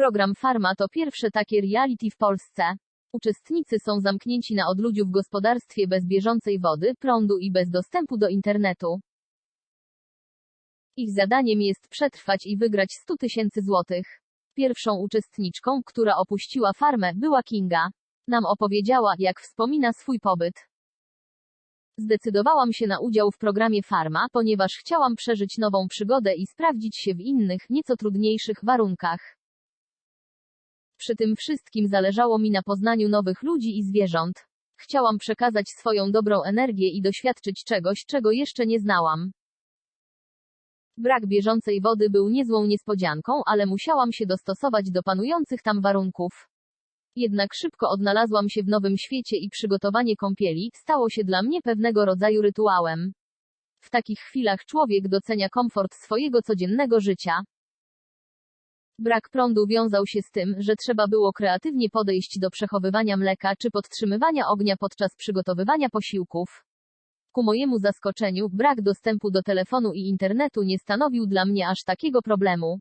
Program Farma to pierwsze takie reality w Polsce. Uczestnicy są zamknięci na odludziu w gospodarstwie bez bieżącej wody, prądu i bez dostępu do internetu. Ich zadaniem jest przetrwać i wygrać 100 tysięcy złotych. Pierwszą uczestniczką, która opuściła farmę, była Kinga. Nam opowiedziała, jak wspomina swój pobyt. Zdecydowałam się na udział w programie Farma, ponieważ chciałam przeżyć nową przygodę i sprawdzić się w innych, nieco trudniejszych warunkach. Przy tym wszystkim zależało mi na poznaniu nowych ludzi i zwierząt. Chciałam przekazać swoją dobrą energię i doświadczyć czegoś, czego jeszcze nie znałam. Brak bieżącej wody był niezłą niespodzianką, ale musiałam się dostosować do panujących tam warunków. Jednak szybko odnalazłam się w nowym świecie i przygotowanie kąpieli stało się dla mnie pewnego rodzaju rytuałem. W takich chwilach człowiek docenia komfort swojego codziennego życia. Brak prądu wiązał się z tym, że trzeba było kreatywnie podejść do przechowywania mleka czy podtrzymywania ognia podczas przygotowywania posiłków. Ku mojemu zaskoczeniu, brak dostępu do telefonu i internetu nie stanowił dla mnie aż takiego problemu.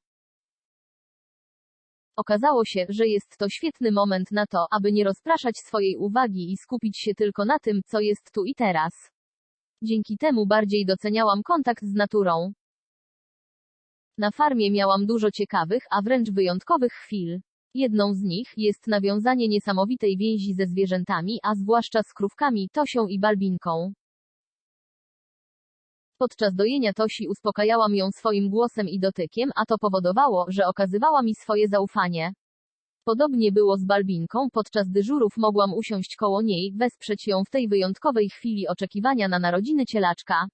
Okazało się, że jest to świetny moment na to, aby nie rozpraszać swojej uwagi i skupić się tylko na tym, co jest tu i teraz. Dzięki temu bardziej doceniałam kontakt z naturą. Na farmie miałam dużo ciekawych, a wręcz wyjątkowych chwil. Jedną z nich jest nawiązanie niesamowitej więzi ze zwierzętami, a zwłaszcza z krówkami, Tosią i Balbinką. Podczas dojenia Tosi uspokajałam ją swoim głosem i dotykiem, a to powodowało, że okazywała mi swoje zaufanie. Podobnie było z Balbinką, podczas dyżurów mogłam usiąść koło niej, wesprzeć ją w tej wyjątkowej chwili oczekiwania na narodziny cielaczka.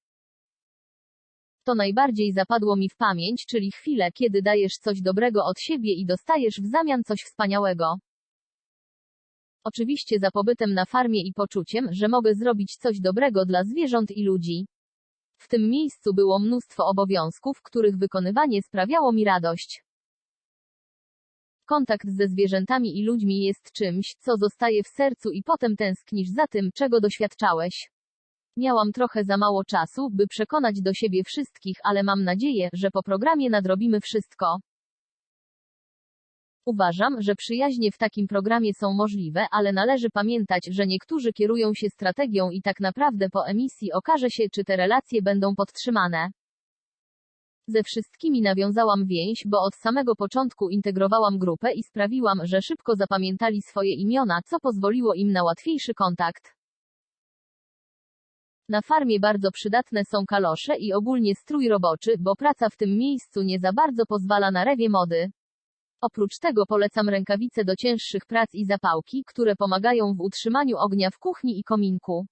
To najbardziej zapadło mi w pamięć, czyli chwilę, kiedy dajesz coś dobrego od siebie i dostajesz w zamian coś wspaniałego. Oczywiście za pobytem na farmie i poczuciem, że mogę zrobić coś dobrego dla zwierząt i ludzi. W tym miejscu było mnóstwo obowiązków, których wykonywanie sprawiało mi radość. Kontakt ze zwierzętami i ludźmi jest czymś, co zostaje w sercu i potem tęsknisz za tym, czego doświadczałeś. Miałam trochę za mało czasu, by przekonać do siebie wszystkich, ale mam nadzieję, że po programie nadrobimy wszystko. Uważam, że przyjaźnie w takim programie są możliwe, ale należy pamiętać, że niektórzy kierują się strategią i tak naprawdę po emisji okaże się, czy te relacje będą podtrzymane. Ze wszystkimi nawiązałam więź, bo od samego początku integrowałam grupę i sprawiłam, że szybko zapamiętali swoje imiona, co pozwoliło im na łatwiejszy kontakt. Na farmie bardzo przydatne są kalosze i ogólnie strój roboczy, bo praca w tym miejscu nie za bardzo pozwala na rewie mody. Oprócz tego polecam rękawice do cięższych prac i zapałki, które pomagają w utrzymaniu ognia w kuchni i kominku.